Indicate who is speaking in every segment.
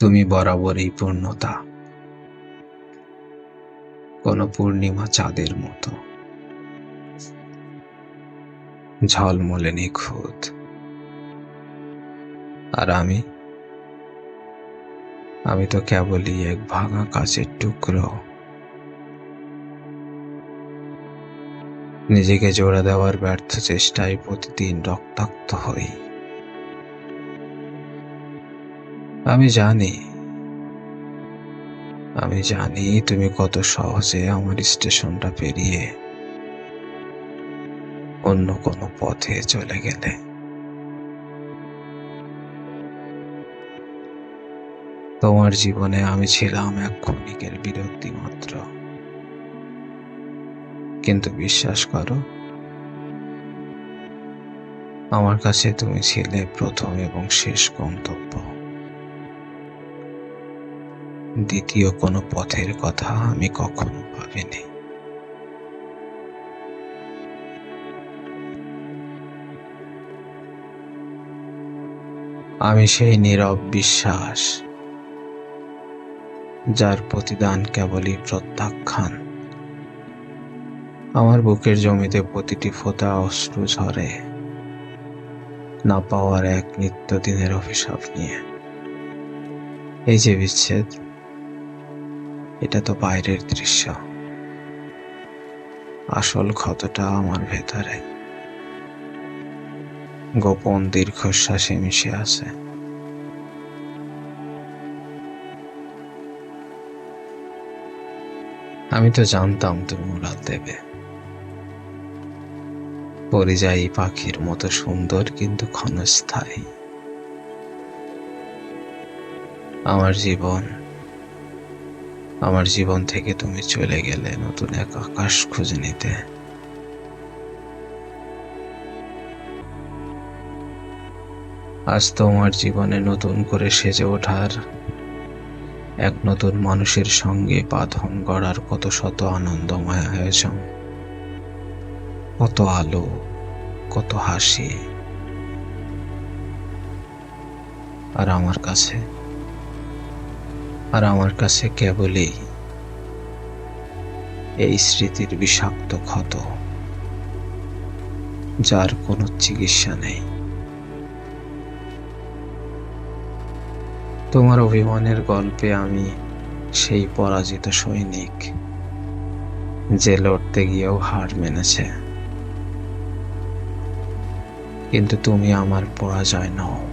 Speaker 1: তুমি বরাবরই পূর্ণতা। কোন পূর্ণিমা চাঁদের মতো। ঝলমলে নিখুঁত। আর আমি? আমি তো কেবলই এক ভাঙা কাচের টুকরো। নিজেকে জোড়া দেওয়ার ব্যর্থ চেষ্টায় প্রতিদিন রক্তাক্ত হই। আমি জানি। আমি জানি তুমি কত সহজে আমার স্টেশনটা পেরিয়ে অন্য কোনো পথে চলে গেলে। তোমার জীবনে আমি ছিলাম এক ক্ষণিকের বিরক্তি মাত্র। কিন্তু বিশ্বাস করো, আমার কাছে তুমি ছিলে প্রথম এবং শেষ গন্তব্য। দ্বিতীয় কোনো পথের কথা আমি কখনো ভাবিনি। আমি সেই নীরব বিশ্বাস, যার প্রতিদান কেবলই প্রত্যাখ্যান। আমার বুকের জমিতে প্রতিটি ফোঁটা অশ্রু ঝরে, না পাওয়ার এক নিত্যদিনের অভিশাপ নিয়ে। এই যে বিচ্ছেদ এটা তো বাইরের দৃশ্য। আসল ক্ষতটা আমার ভেতরে। গোপন দীর্ঘশ্বাসে মিশে আছে। আমি তো জানতাম তুমি উড়াল দেবে। পরিযায়ী পাখির মতো সুন্দর কিন্তু ক্ষণস্থায়ী। আমার জীবন আমার জীবন থেকে তুমি চলে গেলে নতুন এক আকাশ খুঁজে নিতে। আজ তোমার জীবনে নতুন করে সেজে ওঠার এক নতুন মানুষের সঙ্গে বাঁধন গড়ার কত শত আনন্দময় আয়োজন। কত আলো, কত হাসি। আর আমার কাছে আর আমার কাছে কেবলই এই স্মৃতির বিষাক্ত ক্ষত, যার কোনো চিকিৎসা নেই। তোমার অভিমানের গল্পে আমি সেই পরাজিত সৈনিক যে লড়তে গিয়েও হার মেনেছে। কিন্তু তুমি আমার পরাজয় নও।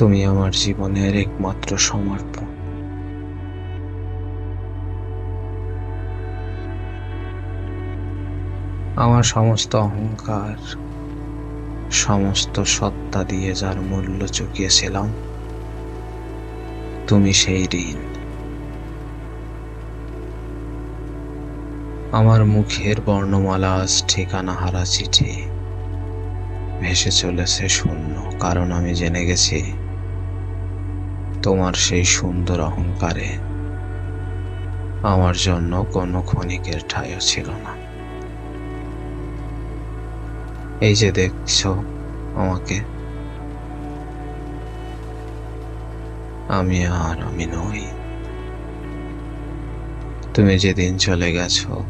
Speaker 1: তুমি আমার জীবনের একমাত্র সমর্পণ আমার সমস্ত অহংকার, সমস্ত সত্তা দিয়ে যার মূল্য চুকিয়েছিলাম, তুমি সেই ঋণ। আমার মুখের বর্ণমালা আজ ঠিকানা হারা চিঠি ভেসে চলেছে শূন্য, কারণ আমি জেনে গেছি তোমার সেই সুন্দর অহংকারে আমার জন্য কোনো ক্ষণিকের ঠাইও ছিল না। এই যে দেখছ আমাকে, আমি আর আমি নই। তুমি যেদিন চলে গেছো,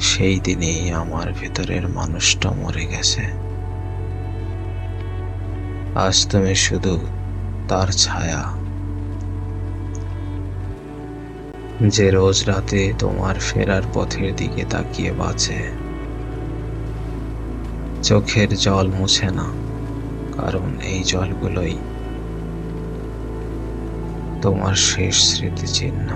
Speaker 1: সেই দিনেই আমার ভেতরের মানুষটা মরে গেছে। আজ তুমি শুধু তার ছায়া। যে রোজ রাতে তোমার ফেরার পথের দিকে তাকিয়ে বাঁচে, চোখের জল মুছে না, কারণ এই জলগুলোই তোমার শেষ স্মৃতিচিহ্ন।